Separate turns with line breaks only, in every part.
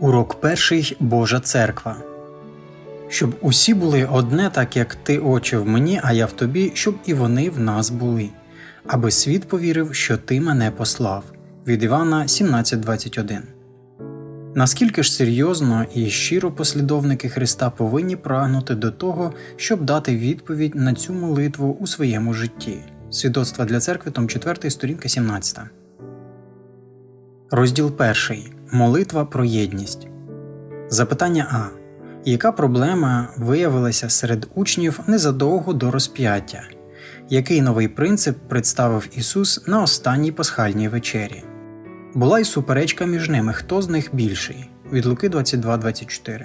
Урок перший Божа церква. Щоб усі були одне, так як ти, Отче, в мені, а я в тобі, щоб і вони в нас були, аби світ повірив, що ти мене послав. Від Івана 17.21 Наскільки ж серйозно і щиро послідовники Христа повинні прагнути до того, щоб дати відповідь на цю молитву у своєму житті? Свідоцтва для церкви, том 4, сторінка 17. Розділ 1. Молитва про єдність. Запитання А. Яка проблема виявилася серед учнів незадовго до розп'яття? Який новий принцип представив Ісус на останній пасхальній вечері? Була й суперечка між ними, хто з них більший від Луки 22.24.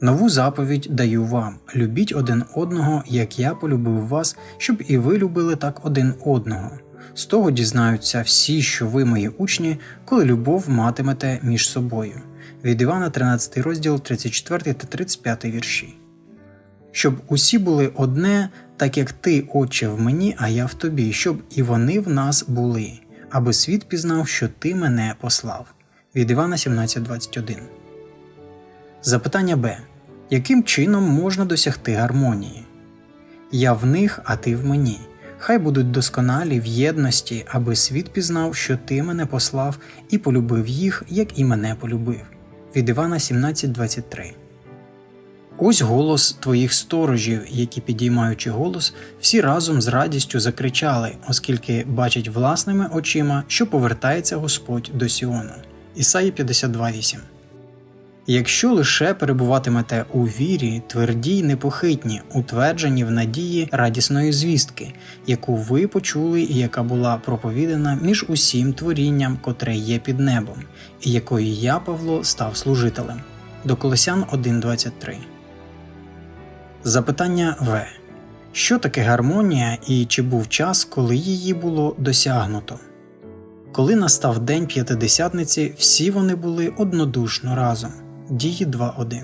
Нову заповідь даю вам любіть один одного, як я полюбив вас, щоб і ви любили так один одного. З того дізнаються всі, що ви мої учні, коли любов матимете між собою. Від Івана 13 розділ 34 та 35 вірші. Щоб усі були одне, так як ти, Отче, в мені, а я в тобі, щоб і вони в нас були, аби світ пізнав, що ти мене послав. Від Івана 17.21. Запитання Б. Яким чином можна досягти гармонії? Я в них, а ти в мені. Хай будуть досконалі в єдності, аби світ пізнав, що ти мене послав і полюбив їх, як і мене полюбив. Від Івана 17.23 Ось голос твоїх сторожів, які, підіймаючи голос, всі разом з радістю закричали, оскільки бачать власними очима, що повертається Господь до Сіону. Ісаї 52.8 Якщо лише перебуватимете у вірі, тверді й непохитні, утверджені в надії радісної звістки, яку ви почули і яка була проповідана між усім творінням, котре є під небом, і якої я, Павло, став служителем. До Колосян 1.23 Запитання В. Що таке гармонія і чи був час, коли її було досягнуто? Коли настав день п'ятидесятниці, всі вони були однодушно разом. Дії 2.1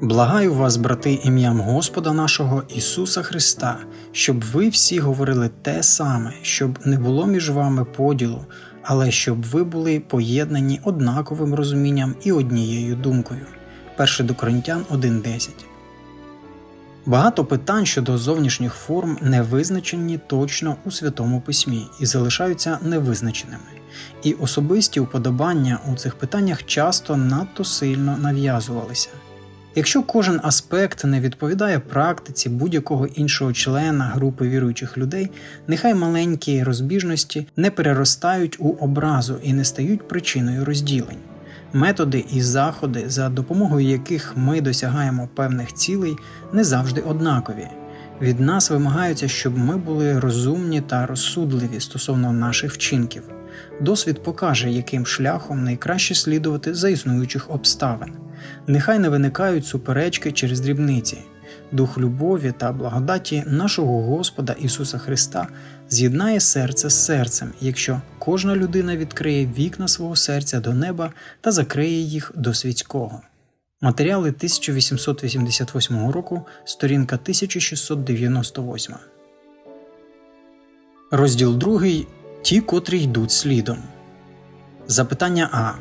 Благаю вас, брати, ім'ям Господа нашого Ісуса Христа, щоб ви всі говорили те саме, щоб не було між вами поділу, але щоб ви були поєднані однаковим розумінням і однією думкою. 1 до Коринтян 1.10 Багато питань щодо зовнішніх форм не визначені точно у Святому Письмі і залишаються невизначеними, і особисті уподобання у цих питаннях часто надто сильно нав'язувалися. Якщо кожен аспект не відповідає практиці будь-якого іншого члена групи віруючих людей, нехай маленькі розбіжності не переростають у образу і не стають причиною розділень. Методи і заходи, за допомогою яких ми досягаємо певних цілей, не завжди однакові. Від нас вимагається, щоб ми були розумні та розсудливі стосовно наших вчинків. Досвід покаже, яким шляхом найкраще слідувати за існуючих обставин. Нехай не виникають суперечки через дрібниці. Дух любові та благодаті нашого Господа Ісуса Христа з'єднає серце з серцем, якщо кожна людина відкриє вікна свого серця до неба та закриє їх до світського. Матеріали 1888 року, сторінка 1698. Розділ 2. Ті, котрі йдуть слідом. Запитання А.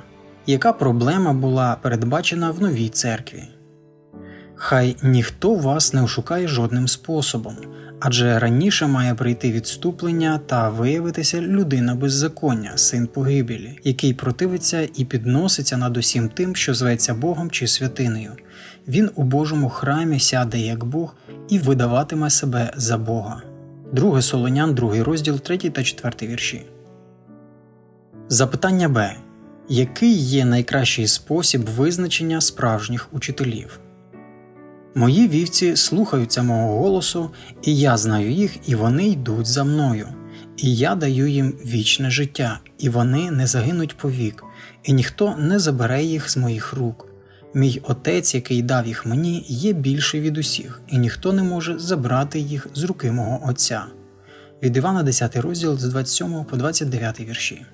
Яка проблема була передбачена в новій церкві? Хай ніхто вас не ошукає жодним способом, адже раніше має прийти відступлення та виявитися людина беззаконня, син погибелі, який противиться і підноситься над усім тим, що зветься Богом чи святинею. Він у Божому храмі сяде як Бог і видаватиме себе за Бога. Друге Солонян, другий розділ, 3 та 4 вірші. Запитання Б. Який є найкращий спосіб визначення справжніх учителів? Мої вівці слухаються мого голосу, і я знаю їх, і вони йдуть за мною. І я даю їм вічне життя, і вони не загинуть повік, і ніхто не забере їх з моїх рук. Мій отець, який дав їх мені, є більший від усіх, і ніхто не може забрати їх з руки мого Отця. Від Івана 10 розділ з 27 по 29 вірші.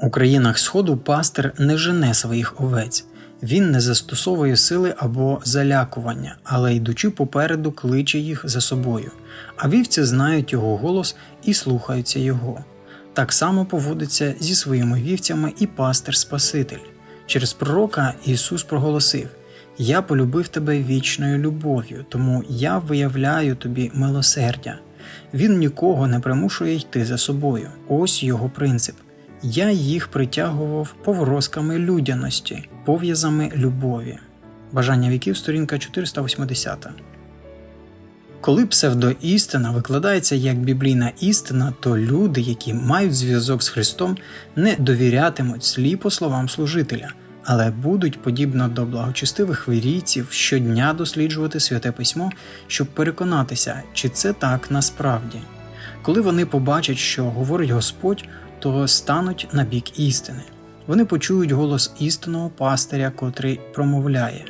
У країнах Сходу пастир не жене своїх овець. Він не застосовує сили або залякування, але йдучи попереду, кличе їх за собою, а вівці знають його голос і слухаються його. Так само поводиться зі своїми вівцями і пастир Спаситель. Через пророка Ісус проголосив: Я полюбив тебе вічною любов'ю, тому я виявляю тобі милосердя. Він нікого не примушує йти за собою. Ось його принцип. Я їх притягував поворозками людяності, пов'язами любові. Бажання віків, сторінка 480. Коли псевдоістина викладається як біблійна істина, то люди, які мають зв'язок з Христом, не довірятимуть сліпо словам служителя, але будуть, подібно до благочестивих вирійців, щодня досліджувати святе письмо, щоб переконатися, чи це так насправді. Коли вони побачать, що говорить Господь, то стануть на бік істини. Вони почують голос істинного пастиря, котрий промовляє: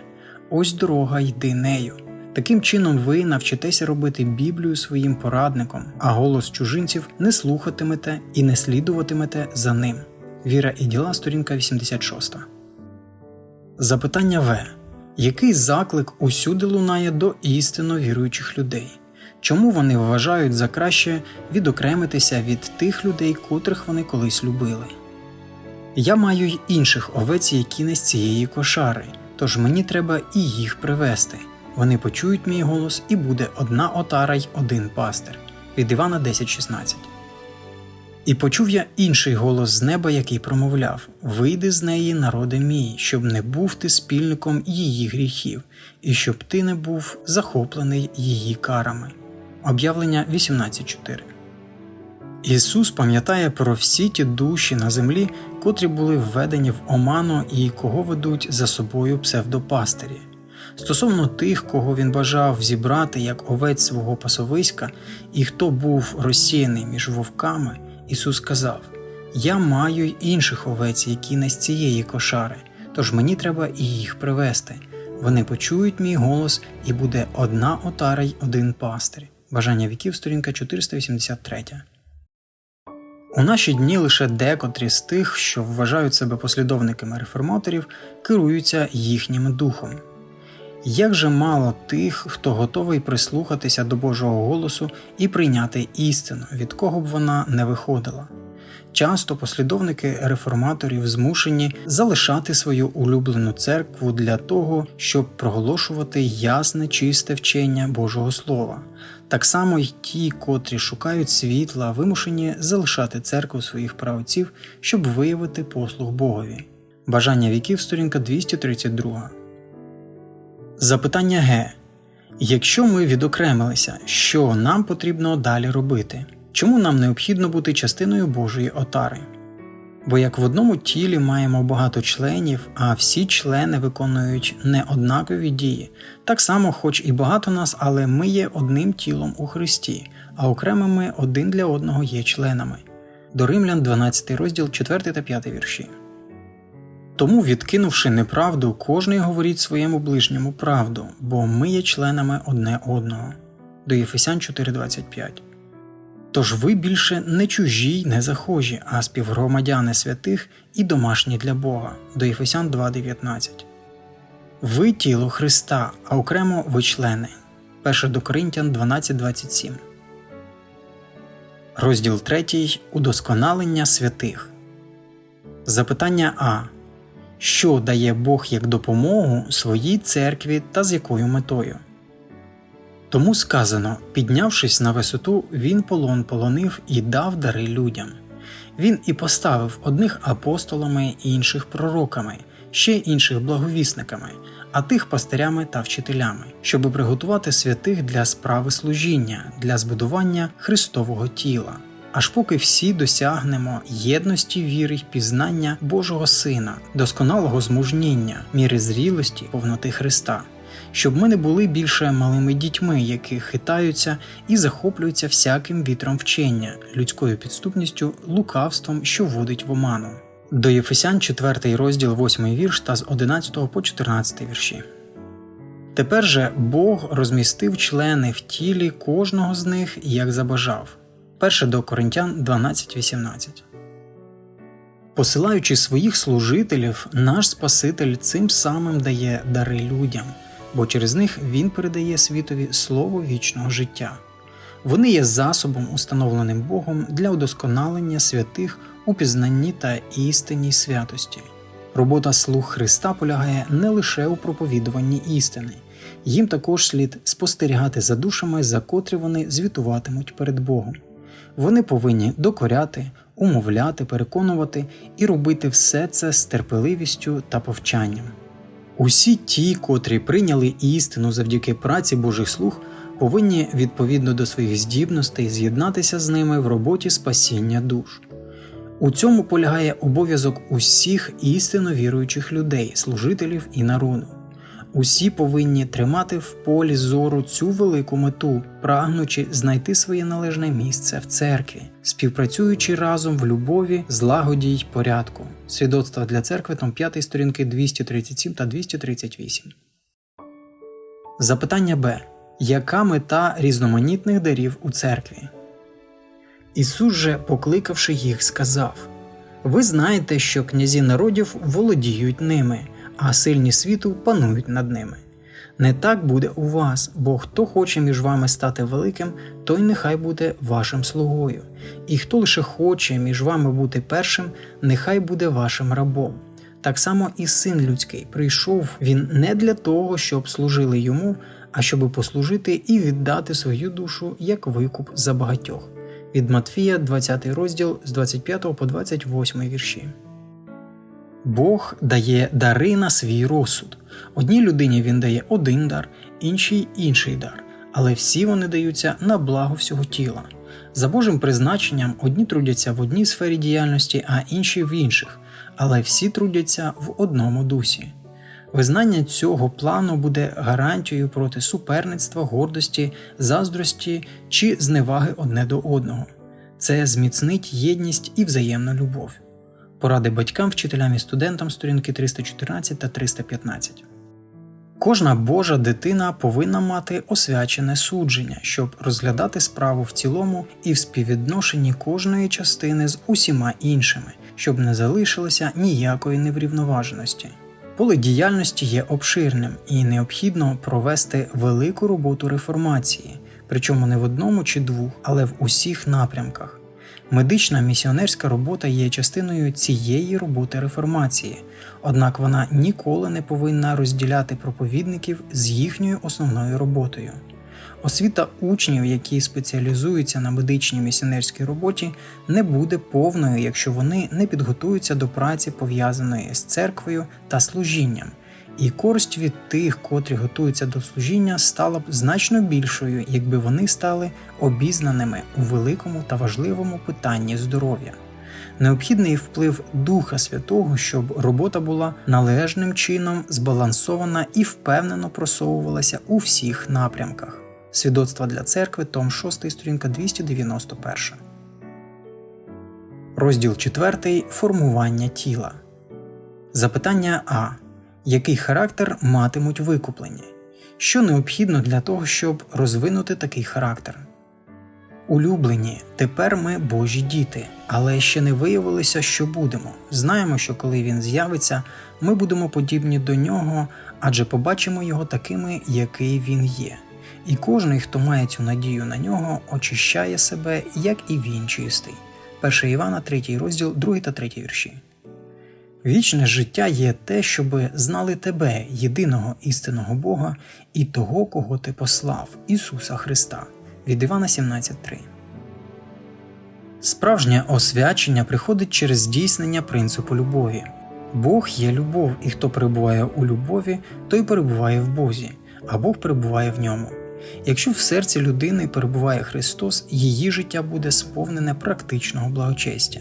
Ось дорога, йди нею. Таким чином, ви навчитеся робити Біблію своїм порадником, а голос чужинців не слухатимете і не слідуватимете за ним. Віра і діла, сторінка 86. Запитання В. Який заклик усюди лунає до істинно віруючих людей? Чому вони вважають за краще відокремитися від тих людей, котрих вони колись любили? Я маю й інших овець, які не з цієї кошари, тож мені треба і їх привести. Вони почують мій голос, і буде одна отара й один пастир. Від Івана 10.16. І почув я інший голос з неба, який промовляв: Вийди з неї, народи мій, щоб не був ти спільником її гріхів, і щоб ти не був захоплений її карами. Об'явлення 18.4 Ісус пам'ятає про всі ті душі на землі, котрі були введені в оману і кого ведуть за собою псевдопастирі. Стосовно тих, кого він бажав зібрати як овець свого пасовиська, і хто був розсіяний між вовками, Ісус сказав: Я маю й інших овець, які не з цієї кошари, тож мені треба і їх привести. Вони почують мій голос, і буде одна отара й один пастир. Бажання віків, сторінка 483. У наші дні лише декотрі з тих, що вважають себе послідовниками реформаторів, керуються їхнім духом. Як же мало тих, хто готовий прислухатися до Божого голосу і прийняти істину, від кого б вона не виходила. Часто послідовники реформаторів змушені залишати свою улюблену церкву для того, щоб проголошувати ясне чисте вчення Божого Слова. Так само й ті, котрі шукають світла, вимушені залишати церкву своїх праотців, щоб виявити послуг Богові. Бажання віків, сторінка 232. Запитання Г. Якщо ми відокремилися, що нам потрібно далі робити? Чому нам необхідно бути частиною Божої отари? Бо як в одному тілі маємо багато членів, а всі члени виконують неоднакові дії, так само, хоч і багато нас, але ми є одним тілом у Христі, а окремими один для одного є членами. До Римлян 12 розділ 4 та 5 вірші. Тому, відкинувши неправду, кожний говорить своєму ближньому правду, бо ми є членами одне одного. До Єфесян 4.25 Тож ви більше не чужі й не захожі, а співгромадяни святих і домашні для Бога. До Єфесян 2.19 Ви тіло Христа, а окремо ви члени. 1 до Коринтян 12.27 Розділ 3. Удосконалення святих. Запитання А. Що дає Бог як допомогу своїй церкві та з якою метою? Тому сказано, піднявшись на висоту, він полон полонив і дав дари людям. Він і поставив одних апостолами, інших пророками, ще інших благовісниками, а тих пастирями та вчителями, щоб приготувати святих для справи служіння, для збудування Христового тіла. Аж поки всі досягнемо єдності віри й пізнання Божого Сина, досконалого змужніння, міри зрілості, повноти Христа щоб ми не були більше малими дітьми, які хитаються і захоплюються всяким вітром вчення, людською підступністю, лукавством, що водить в оману. До Єфесян 4 розділ 8 вірш та з 11 по 14 вірші. Тепер же Бог розмістив члени в тілі кожного з них як забажав. Перше до Коринтян 12.18 Посилаючи своїх служителів, наш Спаситель цим самим дає дари людям бо через них він передає світові слово вічного життя. Вони є засобом, установленим Богом для удосконалення святих у пізнанні та істинній святості. Робота слуг Христа полягає не лише у проповідуванні істини, їм також слід спостерігати за душами, за котрі вони звітуватимуть перед Богом. Вони повинні докоряти, умовляти, переконувати і робити все це з терпеливістю та повчанням. Усі ті, котрі прийняли істину завдяки праці Божих слуг, повинні відповідно до своїх здібностей з'єднатися з ними в роботі спасіння душ. У цьому полягає обов'язок усіх істинно віруючих людей, служителів і народу. Усі повинні тримати в полі зору цю велику мету, прагнучи знайти своє належне місце в церкві, співпрацюючи разом в любові, злагоді й порядку. Свідоцтва для церкви, том 5 сторінки 237 та 238. Запитання Б. Яка мета різноманітних дарів у церкві? Ісус же, покликавши їх, сказав Ви знаєте, що князі народів володіють ними, а сильні світу панують над ними. Не так буде у вас, бо хто хоче між вами стати великим, той нехай буде вашим слугою, і хто лише хоче між вами бути першим, нехай буде вашим рабом. Так само і син людський прийшов він не для того, щоб служили йому, а щоб послужити і віддати свою душу як викуп за багатьох. Від Матфія, 20 розділ з 25 по 28 вірші. Бог дає дари на свій розсуд. Одній людині він дає один дар, іншій інший дар, але всі вони даються на благо всього тіла. За Божим призначенням одні трудяться в одній сфері діяльності, а інші в інших, але всі трудяться в одному дусі. Визнання цього плану буде гарантією проти суперництва, гордості, заздрості чи зневаги одне до одного. Це зміцнить єдність і взаємну любов. Поради батькам, вчителям і студентам сторінки 314 та 315. Кожна Божа дитина повинна мати освячене судження, щоб розглядати справу в цілому і в співвідношенні кожної частини з усіма іншими, щоб не залишилося ніякої неврівноваженості. Поле діяльності є обширним і необхідно провести велику роботу реформації, причому не в одному чи двох, але в усіх напрямках. Медична місіонерська робота є частиною цієї роботи реформації, однак вона ніколи не повинна розділяти проповідників з їхньою основною роботою. Освіта учнів, які спеціалізуються на медичній місіонерській роботі, не буде повною, якщо вони не підготуються до праці, пов'язаної з церквою та служінням, і користь від тих, котрі готуються до служіння, стала б значно більшою, якби вони стали обізнаними у великому та важливому питанні здоров'я. Необхідний вплив Духа Святого, щоб робота була належним чином збалансована і впевнено просовувалася у всіх напрямках. Свідоцтва для церкви, Том 6, сторінка 291. Розділ 4. Формування тіла. Запитання А. Який характер матимуть викуплені? Що необхідно для того, щоб розвинути такий характер? Улюблені, тепер ми Божі діти, але ще не виявилося, що будемо. Знаємо, що коли він з'явиться, ми будемо подібні до нього, адже побачимо його такими, який він є. І кожний, хто має цю надію на нього, очищає себе, як і він чистий. 1 Івана, 3 розділ, 2 та 3 вірші. Вічне життя є те, щоби знали тебе, єдиного істинного Бога, і того, кого ти послав, Ісуса Христа. Від Івана 17.3. Справжнє освячення приходить через здійснення принципу любові. Бог є любов, і хто перебуває у любові, той перебуває в Бозі, а Бог перебуває в ньому. Якщо в серці людини перебуває Христос, її життя буде сповнене практичного благочестя,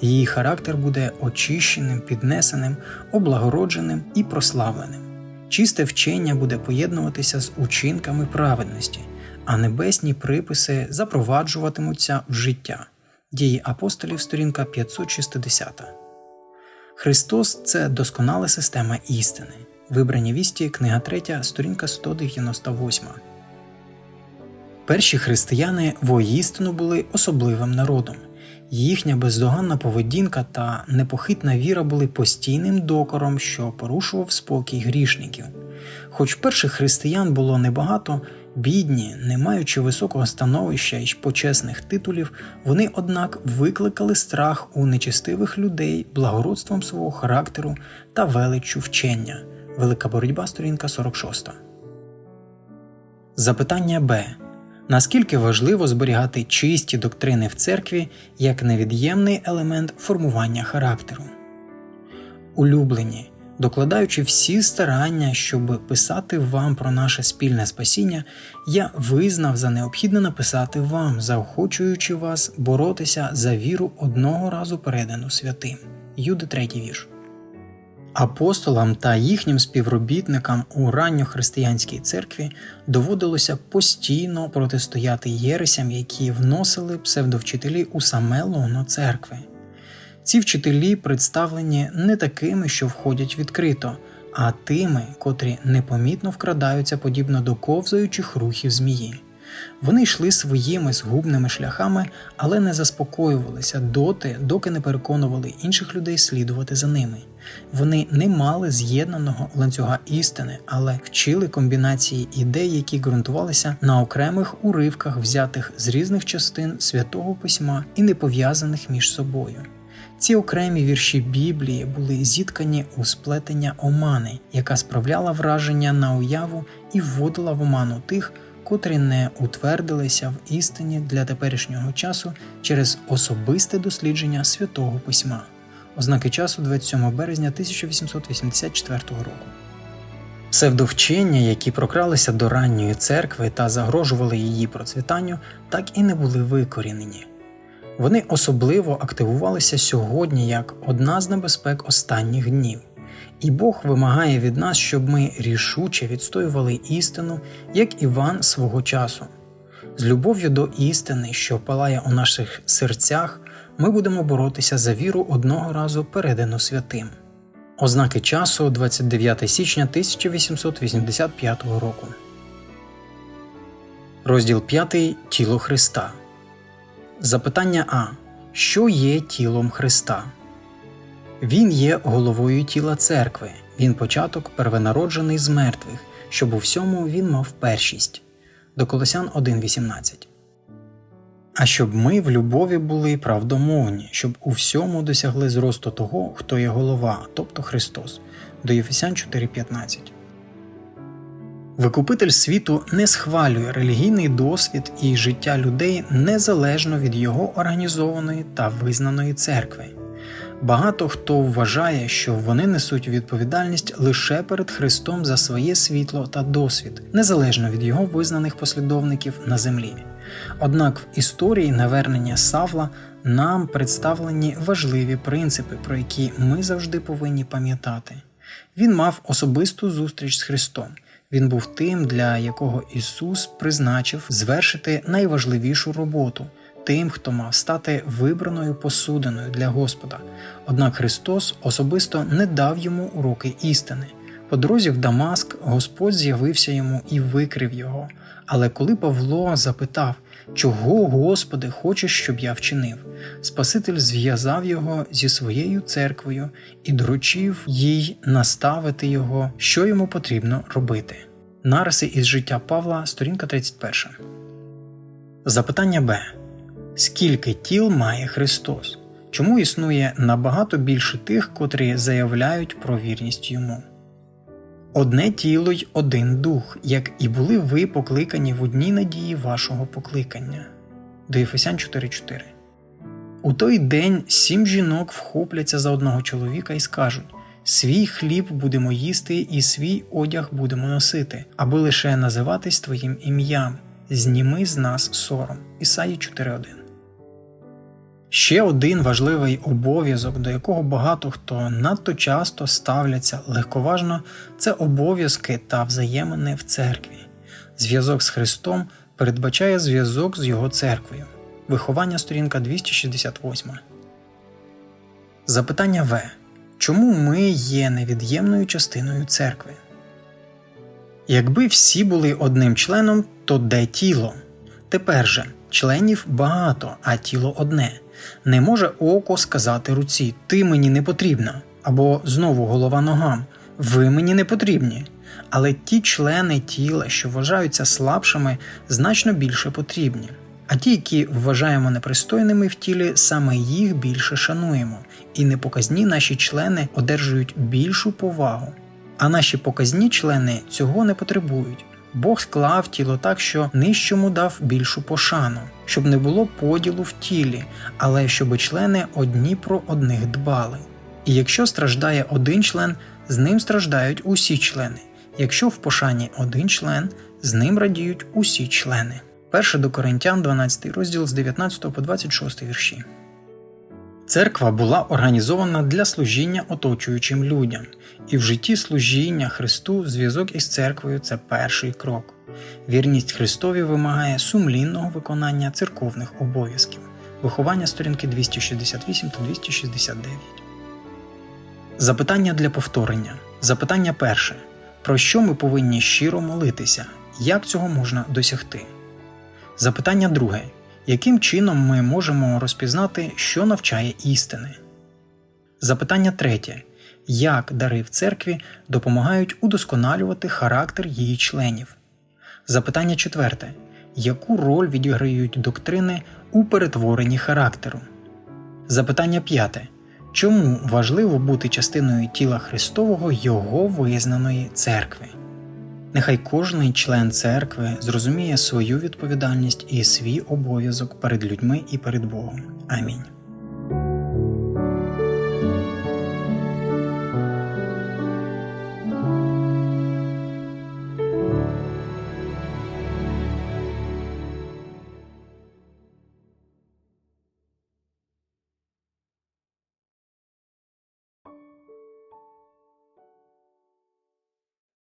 її характер буде очищеним, піднесеним, облагородженим і прославленим. Чисте вчення буде поєднуватися з учинками праведності, а небесні приписи запроваджуватимуться в життя. Дії апостолів, сторінка 560. Христос це досконала система істини. Вибрані вісті, книга 3, сторінка 198. Перші християни воістину були особливим народом. Їхня бездоганна поведінка та непохитна віра були постійним докором, що порушував спокій грішників. Хоч перших християн було небагато, Бідні, не маючи високого становища і почесних титулів, вони, однак, викликали страх у нечестивих людей благородством свого характеру та величчю вчення. Велика боротьба, сторінка 46. Запитання Б. Наскільки важливо зберігати чисті доктрини в церкві як невід'ємний елемент формування характеру? Улюблені, докладаючи всі старання, щоб писати вам про наше спільне спасіння, я визнав за необхідне написати вам, заохочуючи вас боротися за віру одного разу передану святим. Юди 3 вірш. Апостолам та їхнім співробітникам у ранньохристиянській церкві доводилося постійно протистояти єресям, які вносили псевдовчителі у саме лоно церкви. Ці вчителі представлені не такими, що входять відкрито, а тими, котрі непомітно вкрадаються подібно до ковзаючих рухів змії. Вони йшли своїми згубними шляхами, але не заспокоювалися доти, доки не переконували інших людей слідувати за ними. Вони не мали з'єднаного ланцюга істини, але вчили комбінації ідей, які ґрунтувалися на окремих уривках, взятих з різних частин святого письма і не пов'язаних між собою. Ці окремі вірші Біблії були зіткані у сплетення омани, яка справляла враження на уяву і вводила в оману тих, котрі не утвердилися в істині для теперішнього часу через особисте дослідження святого письма. Ознаки часу 27 березня 1884 року. Псевдовчення, які прокралися до ранньої церкви та загрожували її процвітанню, так і не були викорінені. Вони особливо активувалися сьогодні як одна з небезпек останніх днів, і Бог вимагає від нас, щоб ми рішуче відстоювали істину, як Іван свого часу. З любов'ю до істини, що палає у наших серцях, ми будемо боротися за віру одного разу передану святим. Ознаки часу 29 січня 1885 року. Розділ 5. Тіло Христа. Запитання А. Що є тілом Христа? Він є головою тіла церкви. Він початок первенароджений з мертвих, щоб у всьому він мав першість. До Колосян 1.18. А щоб ми в любові були правдомовні, щоб у всьому досягли зросту того, хто є голова, тобто Христос. До Єфесян 4.15. Викупитель світу не схвалює релігійний досвід і життя людей незалежно від його організованої та визнаної церкви. Багато хто вважає, що вони несуть відповідальність лише перед Христом за своє світло та досвід, незалежно від його визнаних послідовників на землі. Однак в історії навернення Савла нам представлені важливі принципи, про які ми завжди повинні пам'ятати. Він мав особисту зустріч з Христом. Він був тим, для якого Ісус призначив звершити найважливішу роботу, тим, хто мав стати вибраною посудиною для Господа. Однак Христос особисто не дав йому уроки істини. По дорозі в Дамаск Господь з'явився йому і викрив його. Але коли Павло запитав, чого, Господи, хочеш, щоб я вчинив, Спаситель зв'язав його зі своєю церквою і доручив їй наставити його, що йому потрібно робити. Нариси із життя Павла, сторінка 31. Запитання Б. Скільки тіл має Христос? Чому існує набагато більше тих, котрі заявляють про вірність йому? Одне тіло й один дух, як і були ви покликані в одній надії вашого покликання. До Єфесян 4.4 У той день сім жінок вхопляться за одного чоловіка і скажуть Свій хліб будемо їсти, і свій одяг будемо носити, аби лише називатись Твоїм ім'ям. Зніми з нас сором. Ісаї 4.1 Ще один важливий обов'язок, до якого багато хто надто часто ставляться легковажно, це обов'язки та взаємини в церкві. Зв'язок з Христом передбачає зв'язок з Його церквою. Виховання сторінка 268. Запитання В. Чому ми є невід'ємною частиною церкви? Якби всі були одним членом, то де тіло? Тепер же членів багато, а тіло одне. Не може око сказати руці Ти мені не потрібна, або знову голова ногам Ви мені не потрібні. але ті члени тіла, що вважаються слабшими, значно більше потрібні. А ті, які вважаємо непристойними в тілі, саме їх більше шануємо, і непоказні наші члени одержують більшу повагу. А наші показні члени цього не потребують. Бог склав тіло так, що нижчому дав більшу пошану, щоб не було поділу в тілі, але щоб члени одні про одних дбали. І якщо страждає один член, з ним страждають усі члени. Якщо в пошані один член, з ним радіють усі члени. 1 до Коринтян, 12 розділ з 19 по 26 вірші. Церква була організована для служіння оточуючим людям, і в житті служіння Христу зв'язок із церквою це перший крок. Вірність Христові вимагає сумлінного виконання церковних обов'язків. Виховання сторінки 268 та 269. Запитання для повторення. Запитання перше. Про що ми повинні щиро молитися? Як цього можна досягти? Запитання друге. Яким чином ми можемо розпізнати, що навчає істини? Запитання третє. Як дари в церкві допомагають удосконалювати характер її членів? Запитання четверте. Яку роль відіграють доктрини у перетворенні характеру? Запитання п'яте. Чому важливо бути частиною тіла Христового Його визнаної церкви? Нехай кожний член церкви зрозуміє свою відповідальність і свій обов'язок перед людьми і перед Богом. Амінь.